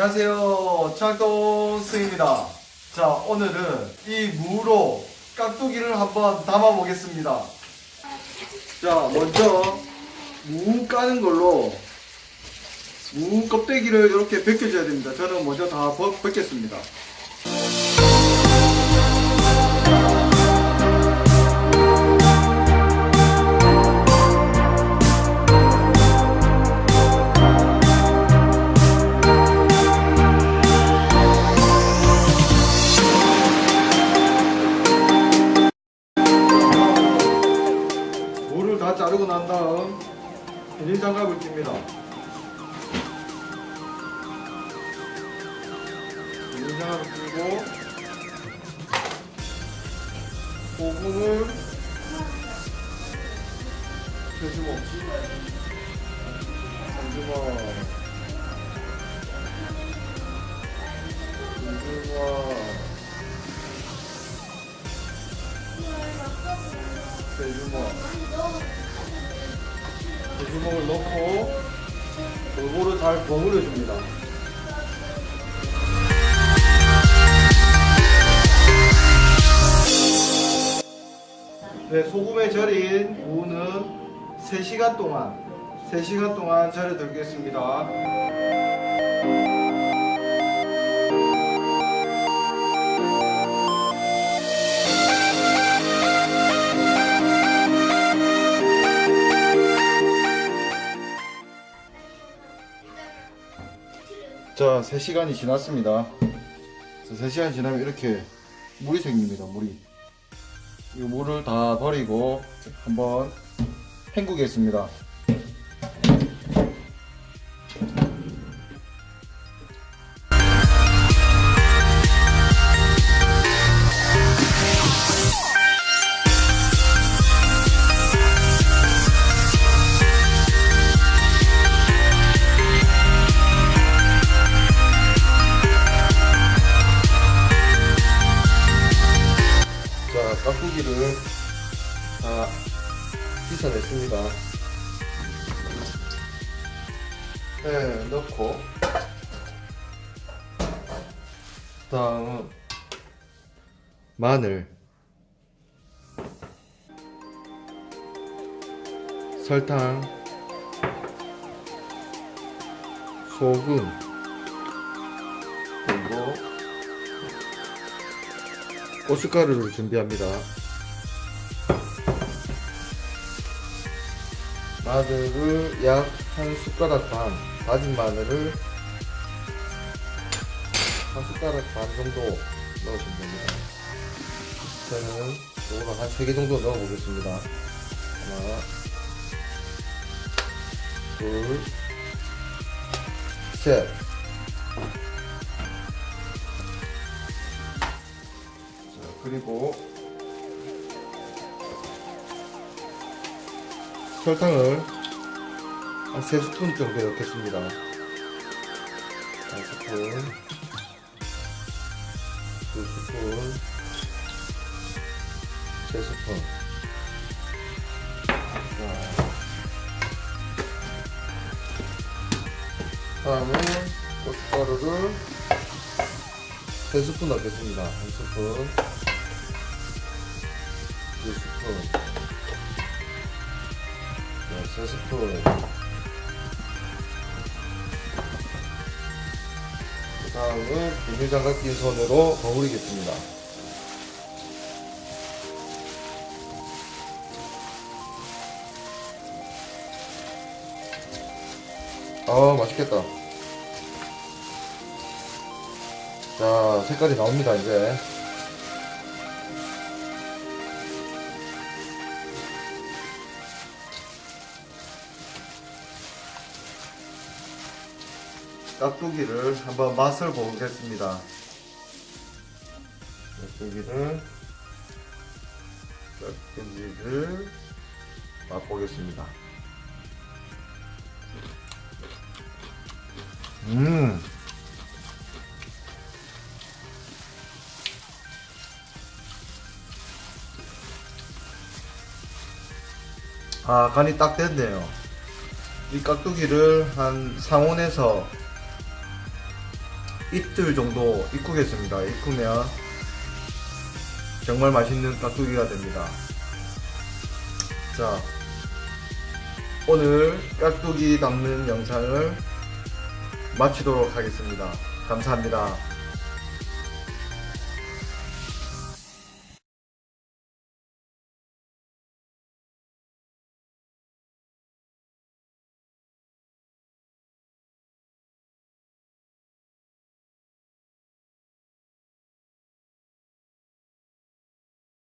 안녕하세요. 창동스입니다. 자, 오늘은 이 무로 깍두기를 한번 담아 보겠습니다. 자, 먼저 무 까는 걸로 무 껍데기를 이렇게 벗겨줘야 됩니다. 저는 먼저 다 벗, 벗겠습니다. 다 자르고 난 다음 비닐 장갑을 낍니다. 비닐 장갑을 끼고 소금을 세주먹 세주먹 돼지목을 넣고 골고루 잘 버무려 줍니다. 네, 소금에 절인 무는 3시간 동안 3시간 동안 절여 들겠습니다. 자, 3시간이 지났습니다. 자, 3시간 지나면 이렇게 물이 생깁니다. 물이. 이 물을 다 버리고 한번 헹구겠습니다. 씻어냈습니다. 네, 넣고 다음은 마늘 설탕 소금 그리고 고춧가루를 준비합니다. 마늘을 약 한 숟가락 반, 다진 마늘을 한 숟가락 반 정도 넣으시면 됩니다. 저는 이거를 한 3개 정도 넣어보겠습니다. 하나, 둘, 셋. 자, 그리고 설탕을 한 3스푼 정도 넣겠습니다. 한 스푼, 두 스푼, 세 스푼. 자, 다음에 고춧가루를 세 스푼 넣겠습니다. 한 스푼, 두 스푼, 네, 세 스푼. 그 다음은 비닐장갑 낀 손으로 버무리겠습니다. 아 맛있겠다. 자 색깔이 나옵니다 이제. 깍두기를 한번 맛을 보겠습니다. 깍두기를 깍두기를 맛보겠습니다. 음. 아, 간이 딱 됐네요. 이 깍두기를 한 상온에서 이틀 정도 익히겠습니다. 익으면 정말 맛있는 깍두기가 됩니다. 자, 오늘 깍두기 담는 영상을 마치도록 하겠습니다. 감사합니다.